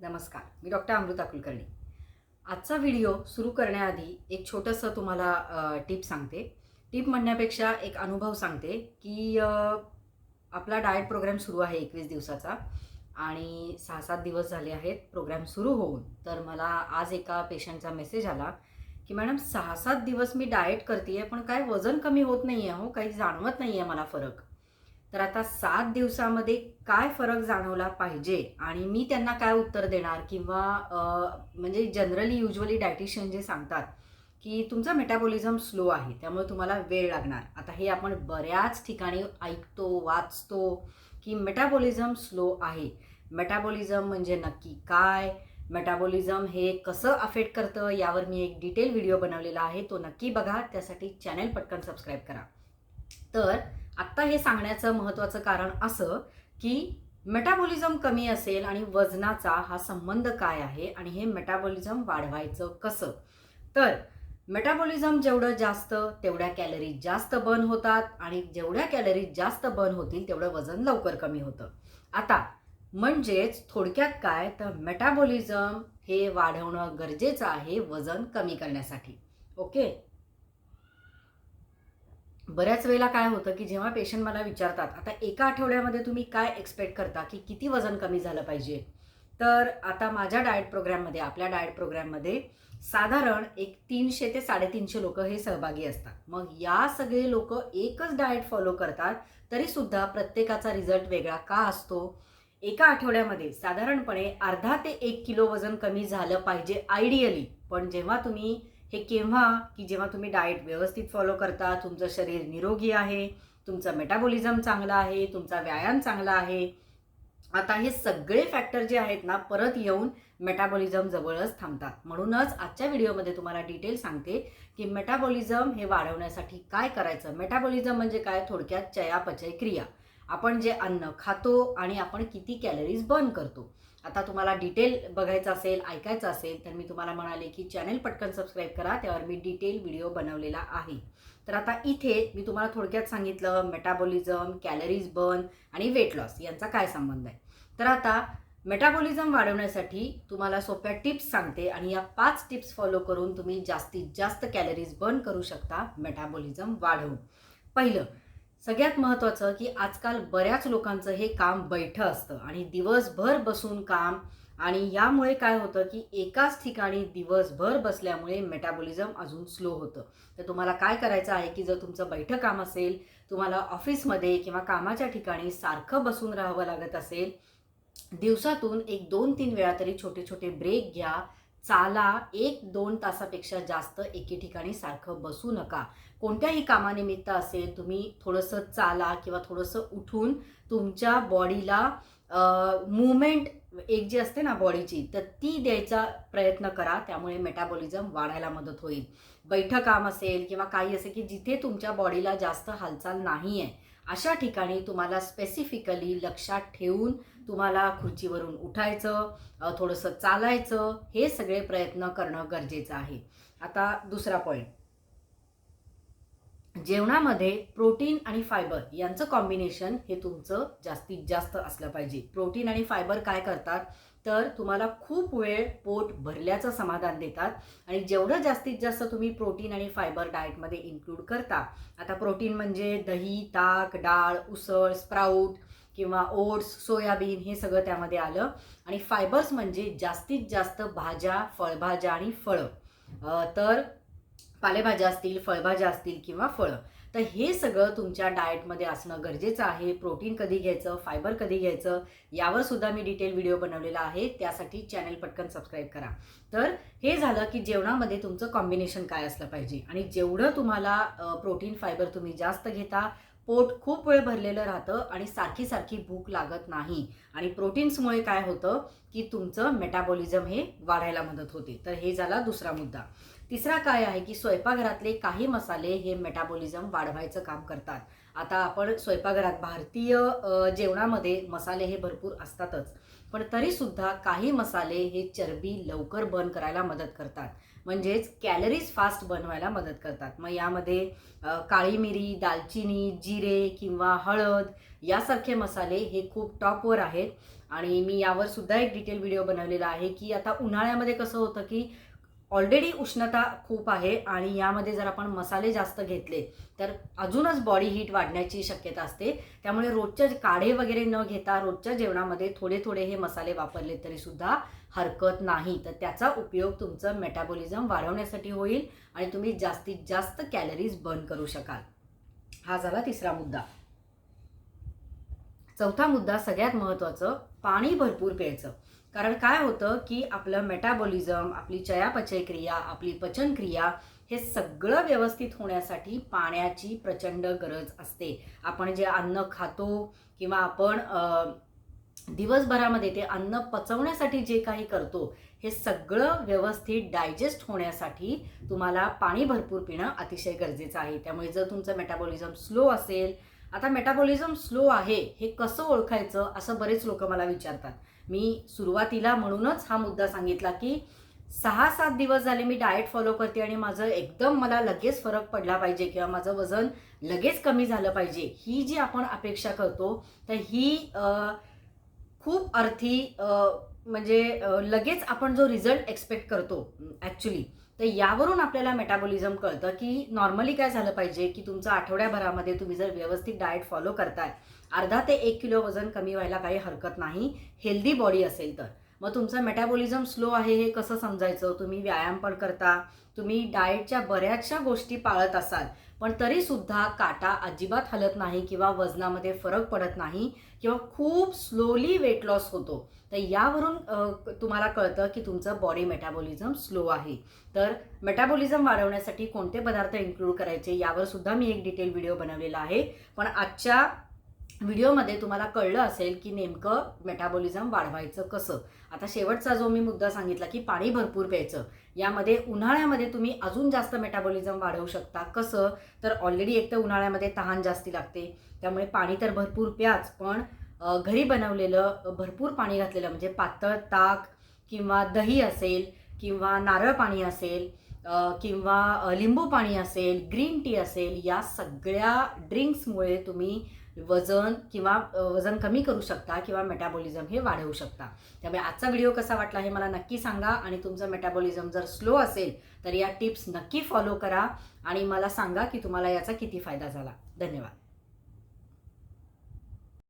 नमस्कार मी डॉक्टर अमृता कुलकर्णी. आजचा व्हिडिओ सुरू करण्याआधी एक छोटंसं तुम्हाला टिप सांगते. टिप म्हणण्यापेक्षा एक अनुभव सांगते की आपला डाएट प्रोग्राम सुरू आहे एकवीस दिवसाचा आणि सहा सात दिवस झाले आहेत प्रोग्राम सुरू होऊन. तर मला आज एका पेशंटचा मेसेज आला की मॅडम सहा सात दिवस मी डाएट करते आहे पण काय वजन कमी होत नाही आहे हो? काही जाणवत नाही आहे मला फरक. तर आता सात दिवसामध्ये काय फरक जाणवला पाहिजे? आणि मी त्यांना काय उत्तर देणार? किंवा म्हणजे जनरली युजली डायटिशियन जे सांगतात की तुमचा मेटाबॉलिझम स्लो आहे त्यामुळे तुम्हाला वेळ लागणार. आता हे आपण बऱ्याच ठिकाणी ऐकतो वाचतो की मेटाबॉलिझम स्लो आहे. मेटाबॉलिझम म्हणजे नक्की काय? मेटाबॉलिझम हे कसं अफेक्ट करतं? यावर मी एक डिटेल व्हिडिओ बनवलेला आहे. तो नक्की बघा. त्यासाठी चॅनल पटकन सबस्क्राईब करा. तर आत्ता हे सांगण्याचं महत्त्वाचं कारण असं की मेटाबॉलिझम कमी असेल आणि वजनाचा हा संबंध काय आहे आणि हे मेटाबॉलिझम वाढवायचं कसं? तर मेटाबॉलिझम जेवढं जास्त तेवढ्या कॅलरीज जास्त बर्न होतात आणि जेवढ्या कॅलरीज जास्त बर्न होतील तेवढं वजन लवकर कमी होतं. आता म्हणजेच थोडक्यात काय? तर मेटाबॉलिझम हे वाढवणं गरजेचं आहे वजन कमी करण्यासाठी. ओके? बऱ्याच वेळेला काय होतं की जेव्हा पेशंट मला विचारतात आता एका आठवड्यामध्ये तुम्ही काय एक्सपेक्ट करता की किती वजन कमी झालं पाहिजे? तर आता माझ्या डाएट प्रोग्राममध्ये आपल्या डाएट प्रोग्राममध्ये साधारण एक तीनशे ते साडेतीनशे लोक हे सहभागी असतात. मग या सगळे लोक एकच डाएट फॉलो करतात तरीसुद्धा प्रत्येकाचा रिझल्ट वेगळा का असतो? एका आठवड्यामध्ये साधारणपणे अर्धा ते एक किलो वजन कमी झालं पाहिजे आयडियली पण जेव्हा तुम्ही हे केव्हा की जेव्हा तुम्ही डाएट व्यवस्थित फॉलो करता तुमचं शरीर निरोगी आहे तुमचं मेटाबॉलिझम चांगलं आहे तुमचा व्यायाम चांगला आहे आता हे सगळे फॅक्टर जे आहेत ना परत येऊन मेटाबॉलिझम जवळच थांबतात. म्हणूनच आजच्या व्हिडिओमध्ये तुम्हाला डिटेल सांगते की मेटाबॉलिझम हे वाढवण्यासाठी काय करायचं. मेटाबॉलिझम म्हणजे काय? थोडक्यात चयापचय क्रिया. आपण जे अन्न खातो आणि आपण किती कॅलरीज बर्न करतो. आता तुम्हाला डिटेल बघायचं असेल ऐकायचं असेल तर मी तुम्हाला म्हणाले की चॅनल पटकन सबस्क्राईब करा त्यावर मी डिटेल व्हिडिओ बनवलेला आहे. तर आता इथे मी तुम्हाला थोडक्यात सांगितलं मेटाबॉलिझम कॅलरीज बर्न आणि वेट लॉस यांचा काय संबंध आहे. तर आता मेटाबॉलिझम वाढवण्यासाठी तुम्हाला सोप्या टिप्स सांगते आणि या पाच टिप्स फॉलो करून तुम्ही जास्तीत जास्त कॅलरीज बर्न करू शकता मेटाबॉलिझम वाढवून. पहिलं सगळ्यात महत्त्वाचं की आजकाल बऱ्याच लोकांचं हे काम बैठं असतं आणि दिवसभर बसून काम आणि यामुळे काय होतं की एकाच ठिकाणी दिवसभर बसल्यामुळे मेटाबॉलिझम अजून स्लो होतं. तर तुम्हाला काय करायचं आहे की जर तुमचं बैठं काम असेल तुम्हाला ऑफिसमध्ये किंवा कामाच्या ठिकाणी सारखं बसून राहावं लागत असेल दिवसातून एक दोन तीन वेळा तरी छोटे छोटे ब्रेक घ्या. चाला एक दोन तासापेक्षा जास्त एके ठिकाणी सारखं बसू नका. कोणत्याही कामानिमित्त असेल तुम्ही थोडंसं चाला किंवा थोडंसं उठून तुमच्या बॉडीला मुवमेंट एक जी असते ना बॉडीची तर ती द्यायचा प्रयत्न करा. त्यामुळे मेटाबॉलिझम वाढायला मदत होईल. बैठक काम असेल किंवा काही असेल की जिथे तुमच्या बॉडीला जास्त हालचाल नाही आहे अशा ठिकाणी तुम्हाला स्पेसिफिकली लक्षात ठेवून तुम्हाला खुर्चीवरून उठायचं थोडंसं चालायचं हे सगळे प्रयत्न करणं गरजेचं आहे. आता दुसरा पॉईंट जेवणामध्ये प्रोटीन आणि फायबर यांचं कॉम्बिनेशन हे तुमचं जास्तीत जास्त असलं पाहिजे. प्रोटीन आणि फायबर काय करतात? तर तुम्हाला खूप वेळ पोट भरल्याचं समाधान देतात. आणि जेवढं जास्तीत जास्त तुम्ही प्रोटीन आणि फायबर डाएटमध्ये इन्क्लूड करता आता प्रोटीन म्हणजे दही ताक डाळ उसळ स्प्राऊट किंवा ओट्स सोयाबीन हे सगळं त्यामध्ये आलं. आणि फायबर्स म्हणजे जास्तीत जास्त भाज्या फळभाज्या आणि फळं. तर पालेभाज्या असतील फळभाज्या असतील किंवा फळं. तर हे सगळं तुमच्या डाएटमध्ये असणं गरजेचं आहे. प्रोटीन कधी घ्यायचं फायबर कधी घ्यायचं यावर सुद्धा मी डिटेल व्हिडिओ बनवलेला आहे. त्यासाठी चॅनल पटकन सबस्क्राईब करा. तर हे झालं की जेवणामध्ये तुमचं कॉम्बिनेशन काय असलं पाहिजे? आणि जेवढं तुम्हाला प्रोटीन फायबर तुम्ही जास्त घेता पोट खूप वेळ भरलेलं राहतं आणि सारखी सारखी भूक लागत नाही. आणि प्रोटीन्समुळे काय होतं की तुमचं मेटाबॉलिझम हे वाढायला मदत होते. तर हे झाला दुसरा मुद्दा. तिसरा काय आहे की स्वयंपाकघरातले काही मसाले हे मेटाबॉलिझम वाढवायचं काम करतात. आता आपण स्वयंपाकघरात भारतीय जेवणामध्ये मसाले हे भरपूर असतातच. पण तरीसुद्धा काही मसाले हे चरबी लवकर बर्न करायला मदत करतात. म्हणजेच कॅलरीज फास्ट बनवायला मदत करतात. मग यामध्ये काळी मिरी दालचिनी जिरे किंवा हळद यासारखे मसाले हे खूप टॉपवर आहेत. आणि मी यावर सुद्धा एक डिटेल व्हिडिओ बनवलेला आहे की आता उन्हाळ्यामध्ये कसं होतं की ऑलरेडी उष्णता खूप आहे आणि यामध्ये जर आपण मसाले जास्त घेतले तर अजूनच बॉडी हीट वाढण्याची शक्यता असते. त्यामुळे रोजच्या काढे वगैरे न घेता रोजच्या जेवणामध्ये थोडे थोडे हे मसाले वापरले तरी सुद्धा हरकत नाही. तर त्याचा उपयोग तुमचं मेटाबॉलिझम वाढवण्यासाठी होईल आणि तुम्ही जास्तीत जास्त कॅलरीज बर्न करू शकाल. हा झाला तिसरा मुद्दा. चौथा मुद्दा सगळ्यात महत्त्वाचं पाणी भरपूर प्यायचं. कारण काय होतं की आपलं मेटाबॉलिझम आपली चयापचय क्रिया आपली पचनक्रिया हे सगळं व्यवस्थित होण्यासाठी पाण्याची प्रचंड गरज असते. आपण जे अन्न खातो किंवा आपण दिवसभरामध्ये ते अन्न पचवण्यासाठी जे काही करतो हे सगळं व्यवस्थित डायजेस्ट होण्यासाठी तुम्हाला पाणी भरपूर पिणं अतिशय गरजेचं आहे. त्यामुळे जर तुमचं मेटाबॉलिझम स्लो असेल आता मेटाबॉलिझम स्लो आहे हे कसं ओळखायचं असं बरेच लोक मला विचारतात. मी सुरुवातीला म्हणूनच हा मुद्दा सांगितला की सहा सात दिवस झाले मी डाएट फॉलो करते आणि माझं एकदम मला लगेच फरक पडला पाहिजे किंवा माझं वजन लगेच कमी झालं पाहिजे ही जी आपण अपेक्षा करतो तर ही खूप अर्थी म्हणजे लगेच आपण जो रिझल्ट एक्सपेक्ट करतो ॲक्च्युली तर यावरून आपल्याला मेटाबॉलिझम कळतं की नॉर्मली काय झालं पाहिजे की तुमचं आठवड्याभरामध्ये तुम्ही जर व्यवस्थित डाएट फॉलो करताय अर्धा ते एक किलो वजन कमी व्हायला काही हरकत नाही. हेल्दी बॉडी असेल तर. मग तुमचं मेटाबॉलिझम स्लो आहे हे कसं समजायचं? तुम्ही व्यायाम पण करता. तुम्ही डाएटच्या बऱ्याचशा गोष्टी पाळत असाल. पण तरीसुद्धा काटा अजिबात हलत नाही किंवा वजनामध्ये फरक पडत नाही किंवा खूप स्लोली वेट लॉस होतो. तर यावरून तुम्हाला कळतं की तुमचं बॉडी मेटाबॉलिझम स्लो आहे. तर मेटाबॉलिझम वाढवण्यासाठी कोणते पदार्थ इन्क्लूड करायचे? यावर सुद्धा मी एक डिटेल व्हिडिओ बनवलेला आहे. पण आजच्या व्हिडिओमध्ये तुम्हाला कळलं असेल की नेमकं मेटाबॉलिझम वाढवायचं कसं? आता शेवटचा जो मी मुद्दा सांगितला की पाणी भरपूर प्यायचं यामध्ये उन्हाळ्यामध्ये तुम्ही अजून जास्त मेटाबॉलिझम वाढवू शकता. कसं? तर ऑलरेडी एक तर उन्हाळ्यामध्ये तहान जास्ती लागते त्यामुळे पाणी तर भरपूर प्याच पण घरी बनवलेलं भरपूर पाणी घातलेलं म्हणजे पातळ ताक किंवा दही असेल किंवा नारळ पाणी असेल किंवा लिंबू पाणी असेल ग्रीन टी असेल या सगळ्या ड्रिंक्समुळे तुम्ही वजन किंवा वजन कमी करू शकता किंवा मेटाबॉलिझम हे वाढवू शकता. त्यामुळे आजचा व्हिडिओ कसा वाटला हे मला नक्की सांगा आणि तुमचं मेटाबॉलिझम जर स्लो असेल तर या टिप्स नक्की फॉलो करा आणि मला सांगा की तुम्हाला याचा किती फायदा झाला. धन्यवाद.